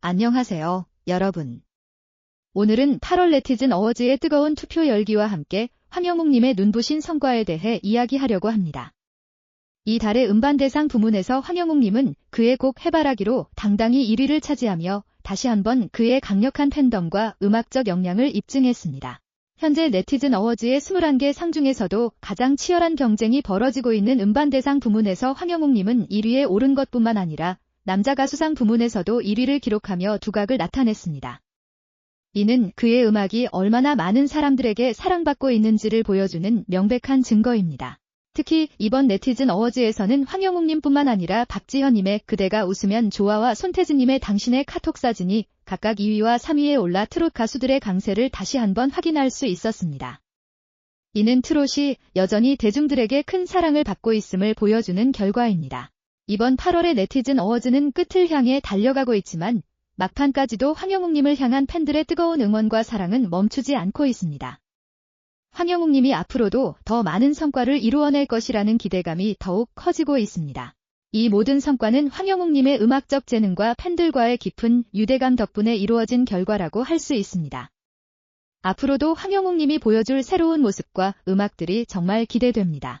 안녕하세요, 여러분. 오늘은 8월 네티즌 어워즈의 뜨거운 투표 열기와 함께 황영욱님의 눈부신 성과에 대해 이야기하려고 합니다. 이 달의 음반대상 부문에서 황영욱님은 그의 곡 해바라기로 당당히 1위를 차지하며 다시 한번 그의 강력한 팬덤과 음악적 역량을 입증했습니다. 현재 네티즌 어워즈의 21개 상 중에서도 가장 치열한 경쟁이 벌어지고 있는 음반대상 부문에서 황영욱님은 1위에 오른 것뿐만 아니라 남자 가수상 부문에서도 1위를 기록하며 두각을 나타냈습니다. 이는 그의 음악이 얼마나 많은 사람들에게 사랑받고 있는지를 보여주는 명백한 증거입니다. 특히 이번 네티즌 어워즈에서는 황영욱님뿐만 아니라 박지현님의 그대가 웃으면 좋아와 손태진님의 당신의 카톡 사진이 각각 2위와 3위에 올라 트롯 가수들의 강세를 다시 한번 확인할 수 있었습니다. 이는 트롯이 여전히 대중들에게 큰 사랑을 받고 있음을 보여주는 결과입니다. 이번 8월의 네티즌 어워즈는 끝을 향해 달려가고 있지만 막판까지도 황영욱님을 향한 팬들의 뜨거운 응원과 사랑은 멈추지 않고 있습니다. 황영욱님이 앞으로도 더 많은 성과를 이루어낼 것이라는 기대감이 더욱 커지고 있습니다. 이 모든 성과는 황영욱님의 음악적 재능과 팬들과의 깊은 유대감 덕분에 이루어진 결과라고 할 수 있습니다. 앞으로도 황영욱님이 보여줄 새로운 모습과 음악들이 정말 기대됩니다.